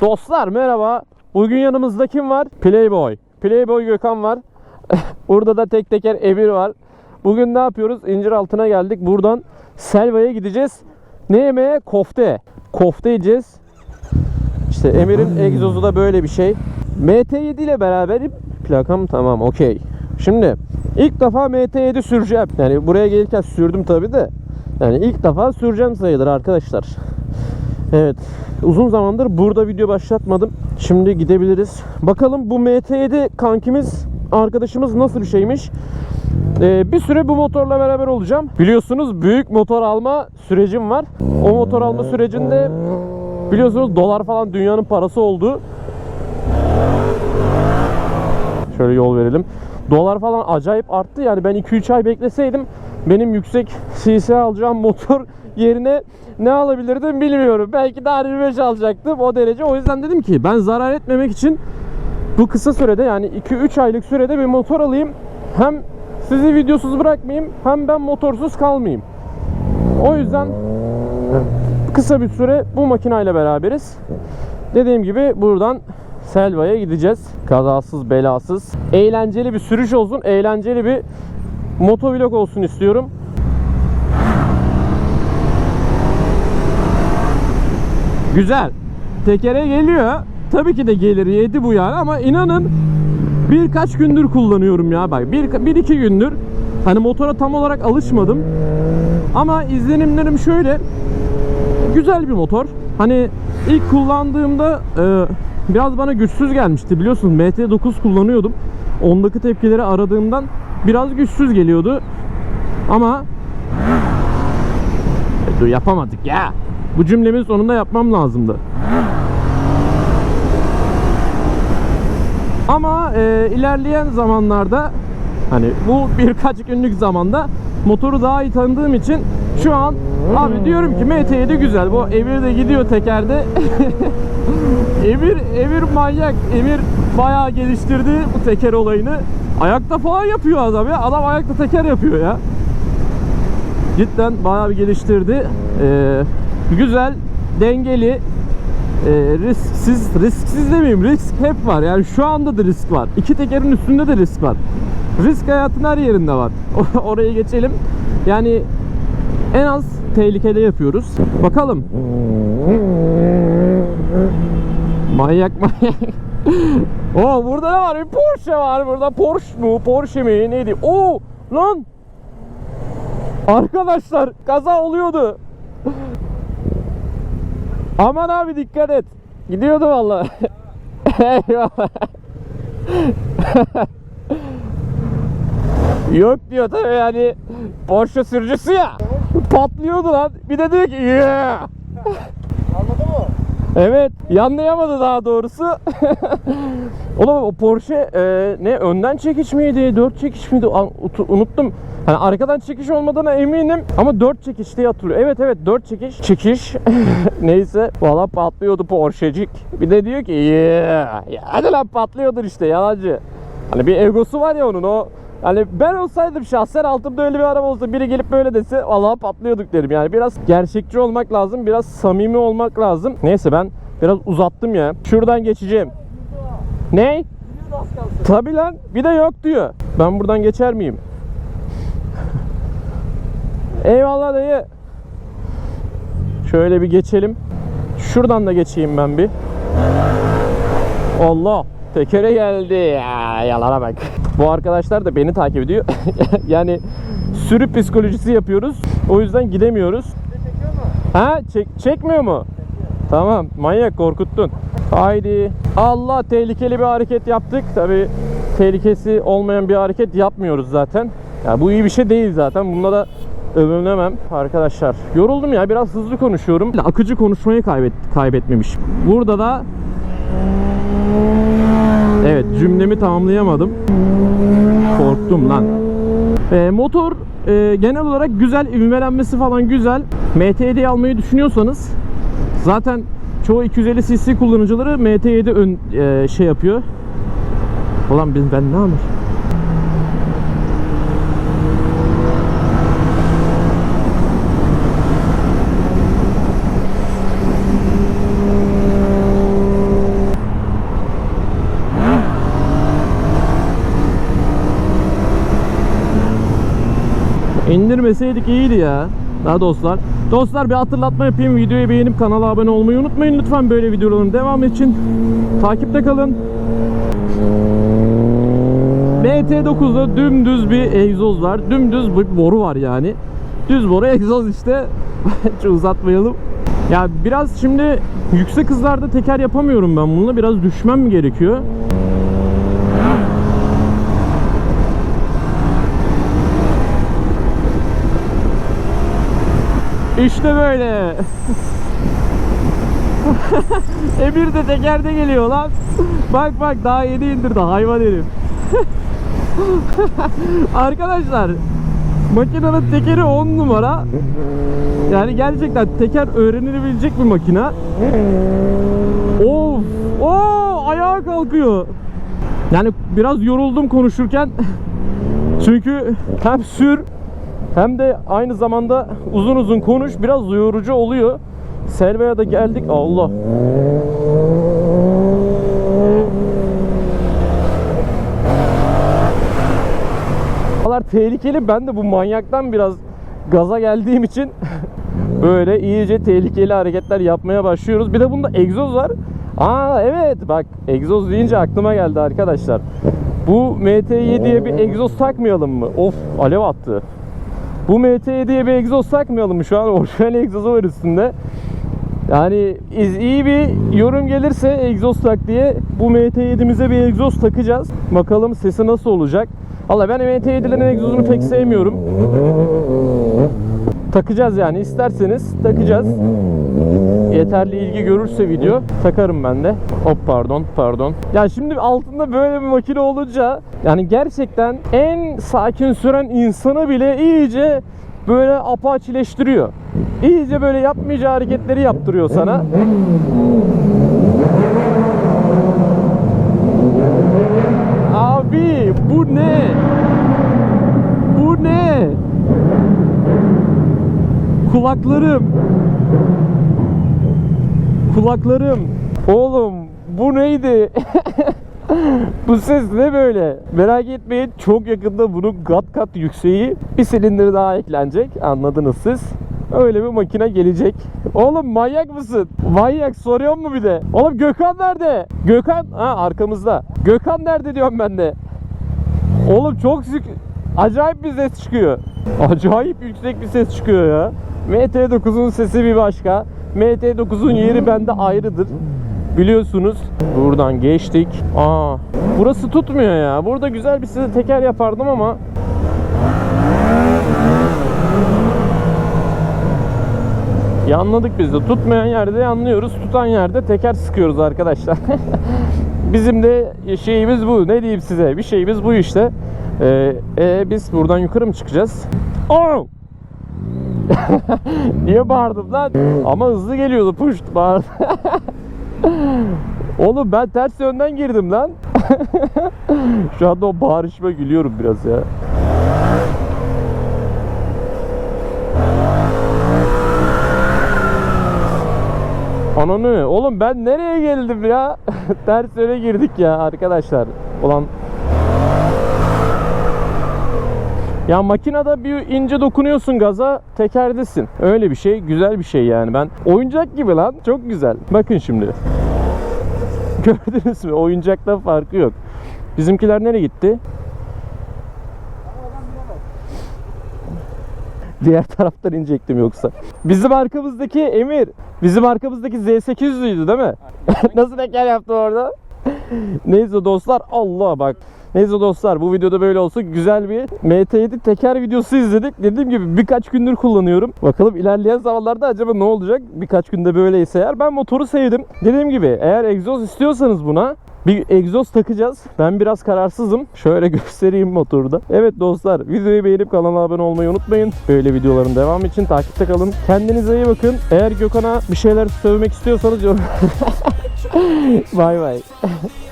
Dostlar merhaba. Bugün yanımızda kim var? Playboy. Playboy Gökhan var. Burada da tek teker Emir var. Bugün ne yapıyoruz? İncir altına geldik. Buradan Selva'ya gideceğiz. Ne yemeğe? Kofte. Kofte yiyeceğiz. İşte Emir'in egzozu da böyle bir şey. MT7 ile beraber plakam tamam okey. Şimdi ilk defa MT7 süreceğim. Yani buraya gelirken sürdüm tabi de. Yani ilk defa süreceğim sayılır arkadaşlar. Evet. Uzun zamandır burada video başlatmadım. Şimdi gidebiliriz. Bakalım bu MT7 kankimiz, arkadaşımız nasıl bir şeymiş? Ee, bir süre bu motorla beraber olacağım. Biliyorsunuz büyük motor alma sürecim var. O motor alma sürecinde biliyorsunuz dolar falan dünyanın parası oldu. Şöyle yol verelim. Dolar falan acayip arttı. Yani ben 2-3 ay bekleseydim benim yüksek cc alacağım motor yerine ne alabilirdim bilmiyorum. Belki de R25 alacaktım o derece. O yüzden dedim ki ben zarar etmemek için bu kısa sürede yani 2-3 aylık sürede bir motor alayım. Hem sizi videosuz bırakmayayım hem ben motorsuz kalmayayım. O yüzden kısa bir süre bu makinayla beraberiz. Dediğim gibi buradan Selva'ya gideceğiz. Kazasız belasız. Eğlenceli bir sürüş olsun. Eğlenceli bir motovlog olsun istiyorum. Güzel. Tekere geliyor. Tabii ki de gelir. Yedi bu yani ama inanın birkaç gündür kullanıyorum ya. Bak bir, bir iki gündür. Hani motora tam olarak alışmadım. Ama izlenimlerim şöyle. Güzel bir motor. Hani ilk kullandığımda e, biraz bana güçsüz gelmişti. Biliyorsunuz MT9 kullanıyordum. Ondaki tepkileri aradığımdan biraz güçsüz geliyordu. Ama e, dur yapamadık ya. Bu cümlemin sonunda yapmam lazımdı. Ama e, ilerleyen zamanlarda hani bu birkaç günlük zamanda motoru daha iyi tanıdığım için şu an abi diyorum ki MT7 güzel. Bu Emir de gidiyor tekerde. Emir Emir manyak. Emir bayağı geliştirdi bu teker olayını. Ayakta falan yapıyor adam ya. Adam ayakta teker yapıyor ya. Cidden bayağı bir geliştirdi. Ee, güzel, dengeli, e, risksiz, risksiz demeyeyim risk hep var. Yani şu anda da risk var. İki tekerin üstünde de risk var. Risk hayatın her yerinde var. Oraya geçelim. Yani en az tehlikeli yapıyoruz. Bakalım. Manyak manyak. Oo burada ne var? Bir Porsche var burada. Porsche mu? Porsche mi? Neydi? Oo lan. Arkadaşlar kaza oluyordu. Aman abi dikkat et. Gidiyordu vallahi. Eyvallah. Yok diyor tabii yani Porsche sürücüsü ya. Patlıyordu lan. Bir de diyor ki yeah. Anladın mı? Evet, yanlayamadı daha doğrusu. Oğlum o Porsche e, ne önden çekiş miydi, dört çekiş miydi? An- ut- unuttum. Hani arkadan çekiş olmadığına eminim ama dört çekiş diye hatırlıyorum. Evet evet dört çekiş. Çekiş. Neyse. Valla patlıyordu Porsche'cik. Bir de diyor ki yeah. Ya hadi lan patlıyordur işte yalancı. Hani bir egosu var ya onun o. Hani ben olsaydım şahsen altımda öyle bir araba olsa biri gelip böyle dese vallahi patlıyorduk derim. Yani biraz gerçekçi olmak lazım, biraz samimi olmak lazım. Neyse ben biraz uzattım ya. Şuradan geçeceğim. Ne? Tabi lan bir de yok diyor. Ben buradan geçer miyim? Eyvallah dayı. Şöyle bir geçelim. Şuradan da geçeyim ben bir. Allah tekere geldi ya yalana bak. Bu arkadaşlar da beni takip ediyor. yani sürü psikolojisi yapıyoruz. O yüzden gidemiyoruz. Çekiyor mu? Ha çek, çekmiyor mu? Tamam manyak korkuttun. Haydi. Allah tehlikeli bir hareket yaptık. Tabi tehlikesi olmayan bir hareket yapmıyoruz zaten. Ya bu iyi bir şey değil zaten. Bunda da övünemem arkadaşlar. Yoruldum ya biraz hızlı konuşuyorum. Akıcı konuşmayı kaybet, kaybetmemiş. Burada da Evet cümlemi tamamlayamadım. Korktum lan. E, motor e, genel olarak güzel, ivmelenmesi falan güzel. MT7 almayı düşünüyorsanız zaten çoğu 250 cc kullanıcıları MT7 ön e, şey yapıyor. Ulan ben, ben ne anlar? İndirmeseydik iyiydi ya. Daha dostlar. Dostlar bir hatırlatma yapayım. Videoyu beğenip kanala abone olmayı unutmayın. Lütfen böyle videoların devamı için takipte kalın. BT9'da dümdüz bir egzoz var. Dümdüz bir boru var yani. Düz boru egzoz işte. Çok uzatmayalım. Ya biraz şimdi yüksek hızlarda teker yapamıyorum ben bununla. Biraz düşmem gerekiyor? İşte böyle. Emir de tekerde geliyor lan. Bak bak daha yeni indirdi hayvan herif. Arkadaşlar makinenin tekeri 10 numara. Yani gerçekten teker öğrenilebilecek bir makine. Of! Oo, ayağa kalkıyor. Yani biraz yoruldum konuşurken. Çünkü hem sür hem de aynı zamanda uzun uzun konuş biraz yorucu oluyor. Selva'ya da geldik. Allah. Buralar tehlikeli. Ben de bu manyaktan biraz gaza geldiğim için böyle iyice tehlikeli hareketler yapmaya başlıyoruz. Bir de bunda egzoz var. Aa evet bak egzoz deyince aklıma geldi arkadaşlar. Bu MT7'ye bir egzoz takmayalım mı? Of alev attı. Bu MT7'ye bir egzoz takmayalım mı? Şu an orijinal egzozu var üstünde. Yani iyi bir yorum gelirse egzoz tak diye bu MT7'mize bir egzoz takacağız. Bakalım sesi nasıl olacak. Valla ben MT7'lerin egzozunu pek sevmiyorum. Takacağız yani isterseniz takacağız. Yeterli ilgi görürse video takarım ben de. Hop pardon pardon. Ya şimdi altında böyle bir makine olunca yani gerçekten en sakin süren insanı bile iyice böyle apaçileştiriyor. İyice böyle yapmayacağı hareketleri yaptırıyor sana. Abi bu ne? Bu ne? Kulaklarım. Kulaklarım. Oğlum bu neydi? bu ses ne böyle? Merak etmeyin çok yakında bunun kat kat yükseği bir silindir daha eklenecek. Anladınız siz. Öyle bir makine gelecek. Oğlum manyak mısın? Manyak soruyor mu bir de? Oğlum Gökhan nerede? Gökhan ha arkamızda. Gökhan nerede diyorum ben de. Oğlum çok sık acayip bir ses çıkıyor. Acayip yüksek bir ses çıkıyor ya. MT9'un sesi bir başka. MT9'un yeri bende ayrıdır. Biliyorsunuz. Buradan geçtik. Aa, burası tutmuyor ya. Burada güzel bir size teker yapardım ama Yanladık biz de. Tutmayan yerde yanlıyoruz. Tutan yerde teker sıkıyoruz arkadaşlar. Bizim de şeyimiz bu. Ne diyeyim size? Bir şeyimiz bu işte. Ee, e, biz buradan yukarı mı çıkacağız? Oh! Niye bağırdım lan? Ama hızlı geliyordu. Puşt bağırdım. Oğlum ben ters yönden girdim lan. Şu anda o bağırışma gülüyorum biraz ya. Ananı oğlum ben nereye geldim ya? Ters yöne girdik ya arkadaşlar. Ulan ya makinede bir ince dokunuyorsun gaza tekerdesin. Öyle bir şey güzel bir şey yani. Ben oyuncak gibi lan çok güzel. Bakın şimdi. Gördünüz mü? Oyuncaktan farkı yok. Bizimkiler nereye gitti? Diğer taraftan inecektim yoksa. Bizim arkamızdaki Emir. Bizim arkamızdaki Z800'lüydü değil mi? Nasıl teker yaptı orada? Neyse dostlar Allah bak. Neyse dostlar bu videoda böyle olsun. Güzel bir MT7 teker videosu izledik. Dediğim gibi birkaç gündür kullanıyorum. Bakalım ilerleyen zamanlarda acaba ne olacak? Birkaç günde böyleyse eğer. Ben motoru sevdim. Dediğim gibi eğer egzoz istiyorsanız buna bir egzoz takacağız. Ben biraz kararsızım. Şöyle göstereyim motorda. Evet dostlar videoyu beğenip kanala abone olmayı unutmayın. Böyle videoların devamı için takipte kalın. Kendinize iyi bakın. Eğer Gökhan'a bir şeyler söylemek istiyorsanız yorum. bay bay.